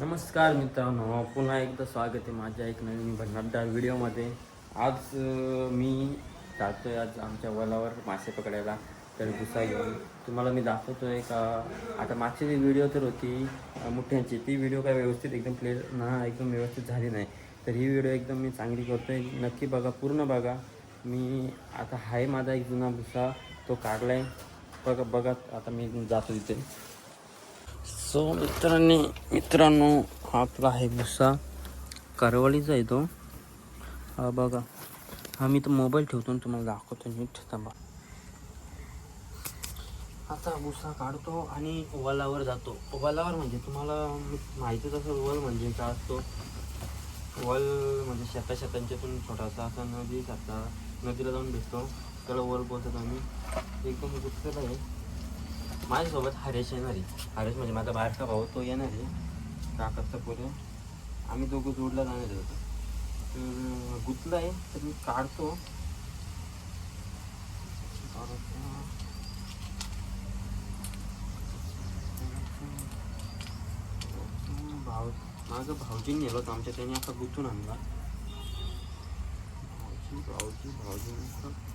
नमस्कार मित्रांनो पुन्हा एकदा स्वागत आहे माझ्या एक नवीन भन्नाटदार व्हिडिओमध्ये आज मी जातो आहे आज आमच्या वलावर मासे पकडायला तर भुसा घेऊन. तुम्हाला मी दाखवतो आहे का? आता मागची जी व्हिडिओ तर होती अं, मुठ्यांची ती व्हिडिओ काय व्यवस्थित एकदम प्ले ना एकदम व्यवस्थित झाली नाही. तर ही व्हिडिओ एकदम मी चांगली करतो आहे नक्की बघा पूर्ण बघा. मी आता आहे माझा एक जुना भुसा तो काढला आहे बघा बघा आता मी जातो तिथे सो मित्रांनी मित्रांनो हा आपला आहे भुसा. आहे येतो. हा बघा. हा मी तो मोबाईल ठेवतो आणि तुम्हाला दाखवतो नीट. थांबा. आता भुसा काढतो आणि ओवालावर जातो. वलावर म्हणजे तुम्हाला माहितीच असेल वल म्हणजे काय असतो? वल म्हणजे शेता शेतांच्यातून छोटासा असा नदी सारखा नदीला जाऊन भेटतो. त्याला वल बोलतात आम्ही. एकदम गुप्तला आहे. माझ्यासोबत हरेश येणार आहे हरेश म्हणजे माझा बाहेरचा भाऊ तो येणार आहे. काकाचा पोरं आम्ही दोघं जोडला जाणार होतो तर गुतला आहे तर मी काढतो. भाऊ माझं भाऊजी नेलं होतं आमच्या त्याने असा गुंतून आणला. भाऊजी भाऊजी भाऊजी.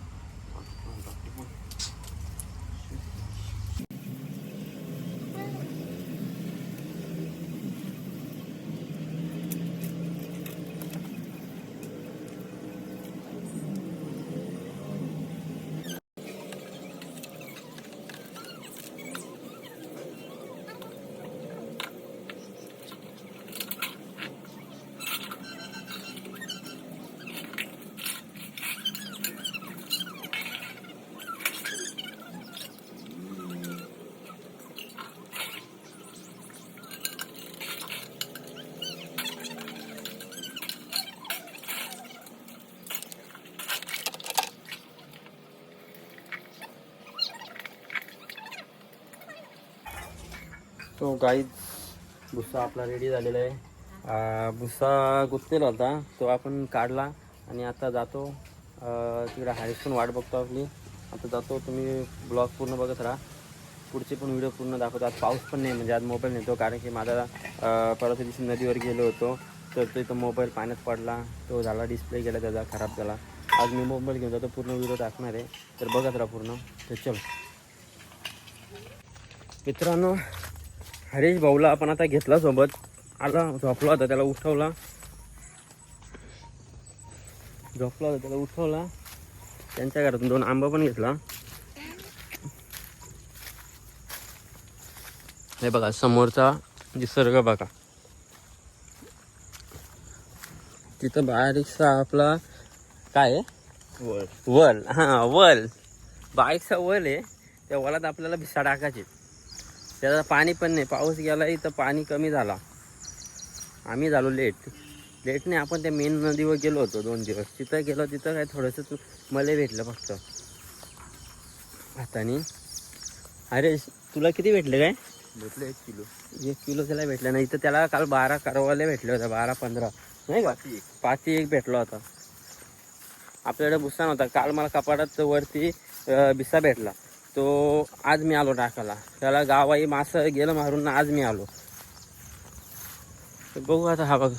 तो गाई भुस्सा आपला रेडी झालेला आहे. भुस्सा भुसा गुंतलेला होता. तो आपण काढला आणि आता जातो तिकडे हायस पण वाट बघतो आपली. आता जातो तुम्ही ब्लॉग पूर्ण बघत राहा. पुढचे पण व्हिडिओ पूर्ण दाखवतो. आज पाऊस पण नाही म्हणजे आज मोबाईल नेतो कारण की माझा परवाच्या दिवशी नदीवर गेलो होतो. तर तो इथं मोबाईल पाण्यात पडला. तो झाला डिस्प्ले गेला त्याचा खराब झाला. आज मी मोबाईल घेऊन जातो पूर्ण व्हिडिओ टाकणार आहे. तर बघत राहा पूर्ण. तर चलो. मित्रांनो हरीश भाऊला आपण आता घेतला सोबत. आला झोपला होता त्याला उठवला. झोपला होता त्याला उठवला. त्यांच्या घरातून दोन आंबा पण घेतला. हे बघा समोरचा निसर्ग बघा. तिथं बारीकसा आपला काय वर वल. हां वल. बारीकसा वल आहे. त्या वलात आपल्याला भिसा टाकायचे. त्याला पाणी पण नाही. पाऊस गेलाही तर पाणी कमी झाला. आम्ही झालो लेट लेट नाही आपण त्या मेन नदीवर गेलो होतो दोन दिवस. तिथं गेलो तिथं काय थोडंसं तू मला भेटलं फक्त. हाताने अरे तुला किती भेटले काय? भेटलं एक किलो. एक किलो त्याला भेटलं नाही. तर त्याला काल बारा करवाले भेटले होते बारा पंधरा. नाही का? पाती एक. पाची एक भेटला होता आपल्याकडे भुसा नव्हता. काल मला कपाटात वरती भिसा भेटला. तो आज मी आलो टाकायला त्याला गावाई मासं गेलं मारून ना आज मी आलो. बघू आता हा बघ.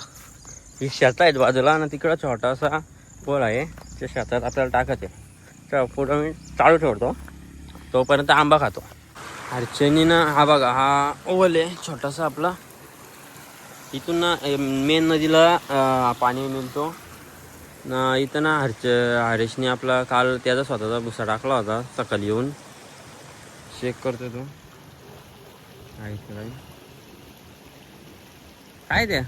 ही शेत आहेत बाजूला आणि तिकडं छोटासा पोळ आहे. त्या शेतात आपल्याला टाकायचे. तर पुढं मी चालू ठेवतो. तोपर्यंत आंबा खातो. अर्चनीनं हा बघा हा ओवल आहे छोटासा आपला. इथून ना मेन नदीला पाणी मिळतो. ना इथं ना हरच हरेशने आपला काल त्याचा स्वतःचा भुसा टाकला होता सकाळी येऊन. चेक करतो तो. आहे काय द्या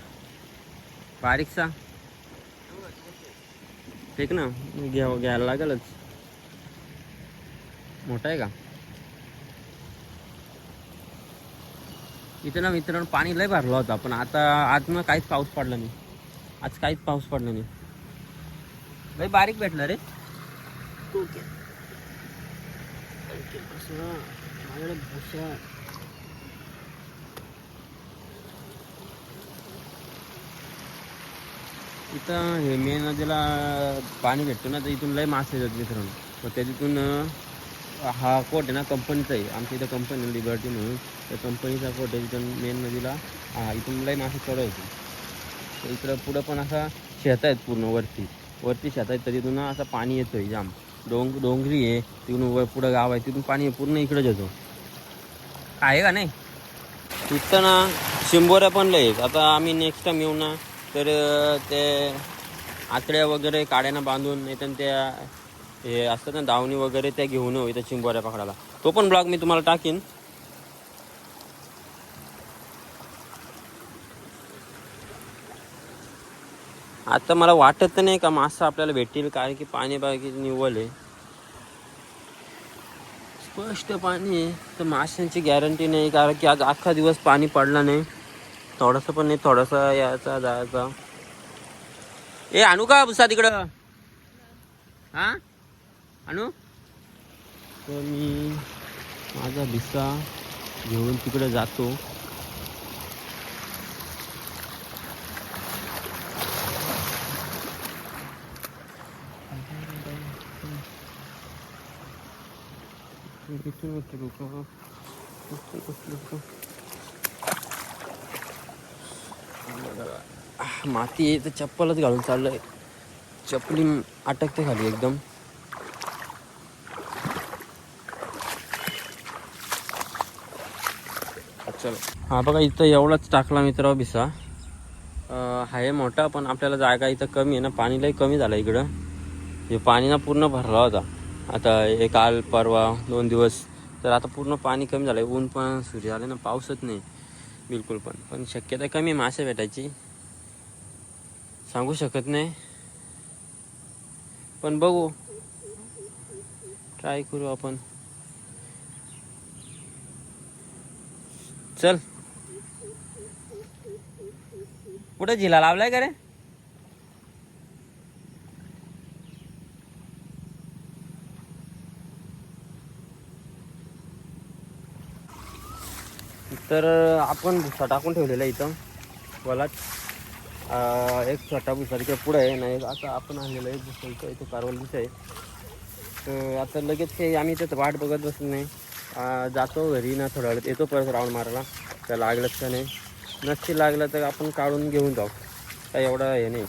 बारीकसा? ठीक ना. घ्या घ्यायला लागेलच. मोठा आहे का? इथं ना मित्रांनो पाणी लय भरलं होतं पण आता आज ना काहीच पाऊस पडला नाही. आज काहीच पाऊस पडला नाही. लय बारीक भेटलं रे. माझ्याकडे भूषण इथं हे मेन नदीला पाणी भेटतो ना तर इथून लय मासे येतात मित्रांनो. मग त्या तिथून हा कोट आहे ना कंपनीचा आहे. आमच्या इथं कंपनी लिबर्टी म्हणून. त्या कंपनीचा कोट आहे तिथून मेन नदीला. हा इथून लय मासे चढवतो तर इकडं पुढं पण असा शेत आहेत पूर्ण वरती. वरती शेत आहेत तर तिथून असा असं पाणी येतोय जाम. डोंग डोंगरी आहे तिथून वर पुढं गाव आहे तिथून पाणी पूर्ण इकडंच येतो. आहे का नाही? तिथं ना शिंबोऱ्या पण लय आता आम्ही नेक्स्ट टाइम येऊ ना तर ते आतड्या वगैरे काड्यानं बांधून नाही तर त्या हे असतात ना दावणी वगैरे त्या घेऊन येऊ इथं चिंबोऱ्या पकडायला. तो पण ब्लॉग मी तुम्हाला टाकीन. आता मला वाटत नाही का मासा आपल्याला भेटतील कारण की पाणी बाकी निवल आहे. स्पष्ट पाणी आहे. तर माशांची गॅरंटी नाही कारण की आज अख्खा दिवस पाणी पडला नाही. थोडंसं पण नाही थोडासा यायचा जायचा. ए आणू का भुसा तिकडं? हा? आणू तर मी माझा भिसा घेऊन तिकडे जातो इथून उतरू का इथून उतरू का आह, माती आहे तर चप्पलच घालून चाललंय. चपली अटकते खाली एकदम. चल. हा बघा इथं एवढाच टाकला मित्र भिसा. आहे मोठा पण आपल्याला जागा इथं कमी आहे ना. पाणी लई कमी झालं इकडं. हे पाणी ना पूर्ण भरला होता. आता हे काल परवा दोन दिवस. तर आता पूर्ण पाणी कमी झालं ऊन पण सुरू झालं ना पाऊसच नाही. बिलकुल पण. पण शक्यता कमी मासे भेटायची. सांगू शकत नाही. पण बघू. ट्राय करू आपण. चल. कुठं झिला लावलाय का रे? तर आपण भुसा टाकून ठेवलेला आहे इथं. वलात एक छोटा भुसा तिकडे पुढं आहे नाही आता आपण आणलेलं आहे भुसा इथं इथं कारवलीचं आहे. तर आता लगेच काही आम्ही त्याचं वाट बघत बसलो नाही. जातो घरी ना थोड्या वेळात येतो परत राऊंड मारायला. तर लागलंच का नाही. नक्की लागलं तर आपण काढून घेऊन जाऊ. काय एवढं हे नाही.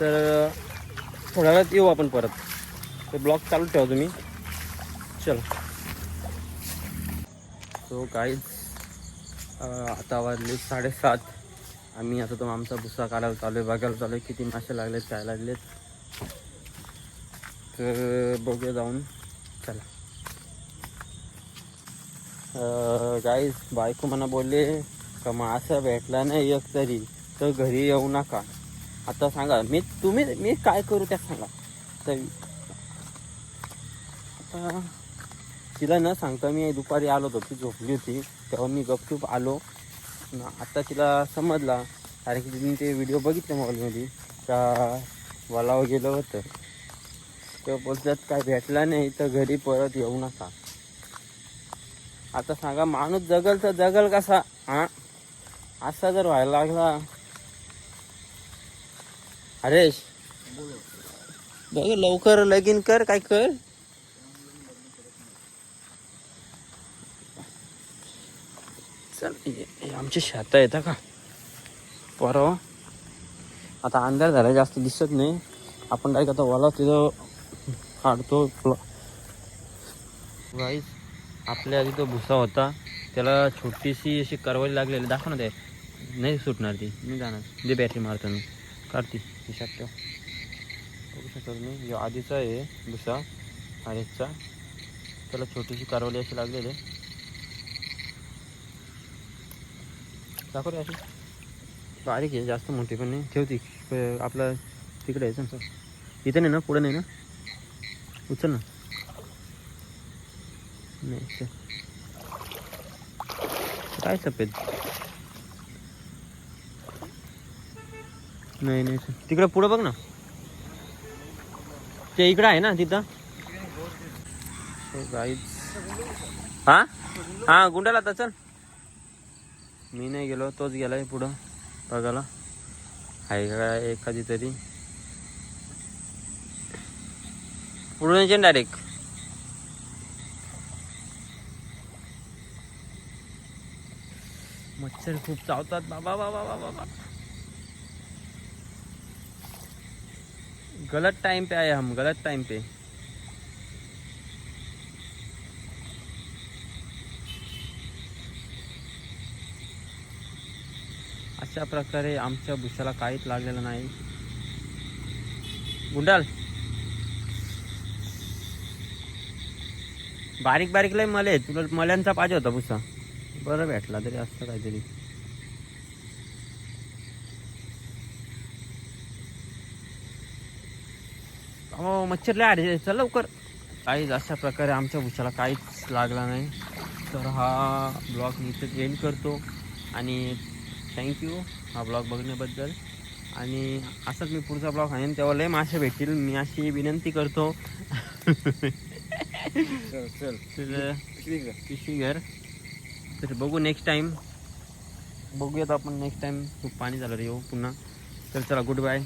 तर थोड्या वेळात येऊ आपण परत. तर ब्लॉक चालू ठेवा तुम्ही. चल. सो काहीच आता वाजले साडेसात. आम्ही आता तो आमचा भुसा काढायला चालू आहे बघायला चालू आहे किती मासे लागलेत काय लागलेत. तर बघूया जाऊन. चला. गाईज बायको म्हणा बोलले का मासा भेटला नाही एक तरी तर घरी येऊ नका. आता सांगा मी तुम्ही मी काय करू त्या सांगा. तर आता तिला न सांगता मी दुपारी आलो होतो ती झोपली होती. तेव्हा मी गपचूप आलो. आता तिला समजला. कारण की तिने ते व्हिडिओ बघितले मोबाईलमध्ये त्या वलाव गेलं होतं. तर बोलतात काय भेटला नाही तर घरी परत येऊ नका. आता सांगा माणूस जगल तर जगल कसा? हा? असा जर व्हायला लागला. हरेश बघ लवकर लगीन कर काय कर? चल हे- आमची शेत आहेत का? परवा हो. आता अंधार झाला जास्त दिसत नाही. आपण काय आता वाला तिथं काढतो गाईज आपल्या आधी तो भुसा होता. त्याला छोटीशी अशी करवली लागलेली. दाखव ना ते. नाही सुटणार ती. मी जाणार. दे बॅटरी मारतो मी. काढती. ती ठेव. बघू शकतो तुम्ही आधीचा आहे भुसा. आधीचा त्याला छोटीशी करवली अशी लागलेली दाखव रे अशी. बारीक आहे जास्त मोठी पण नाही. ठेवती आपलं तिकडे आहे ना इथे नाही ना? पुढे नाही ना? उचल ना. नाही काय सफेद? नाही नाही तिकडे पुढं बघ ना. ते इकडं आहे ना तिथं? हो, हा? हा गुंडाला आता चल. मी नाही गेलो तोच गेला आहे पुढं बघायला. आहे का एखादी तरी. पुढून येते डायरेक्ट मच्छर खूप चावतात. बाबा बाबा बाबा बाबा. गलत टाइम पे आहे हम गलत टाइम पे. अशा प्रकारे आमच्या भुशाला काहीच लागलेलं नाही. गुंडाल बारीक बारीक लय मले तुला मल्यांचा पाहिजे होता भुसा. बरं भेटला तरी असतं काहीतरी. हो मच्छर लय आले चल लवकर. काहीच अशा प्रकारे आमच्या भुशाला काहीच लागला नाही. तर हा ब्लॉग मी इथं एंड करतो. आणि थँक्यू हा ब्लॉग बघण्याबद्दल. आणि असंच मी पुढचा ब्लॉग आणेन तेव्हा लय मासे भेटतील. मी अशी विनंती करतो. पिशवी घर. तर बघू नेक्स्ट टाइम बघूयात आपण नेक्स्ट टाइम खूप पाणी झालं रे येऊ पुन्हा. तर चला गुड बाय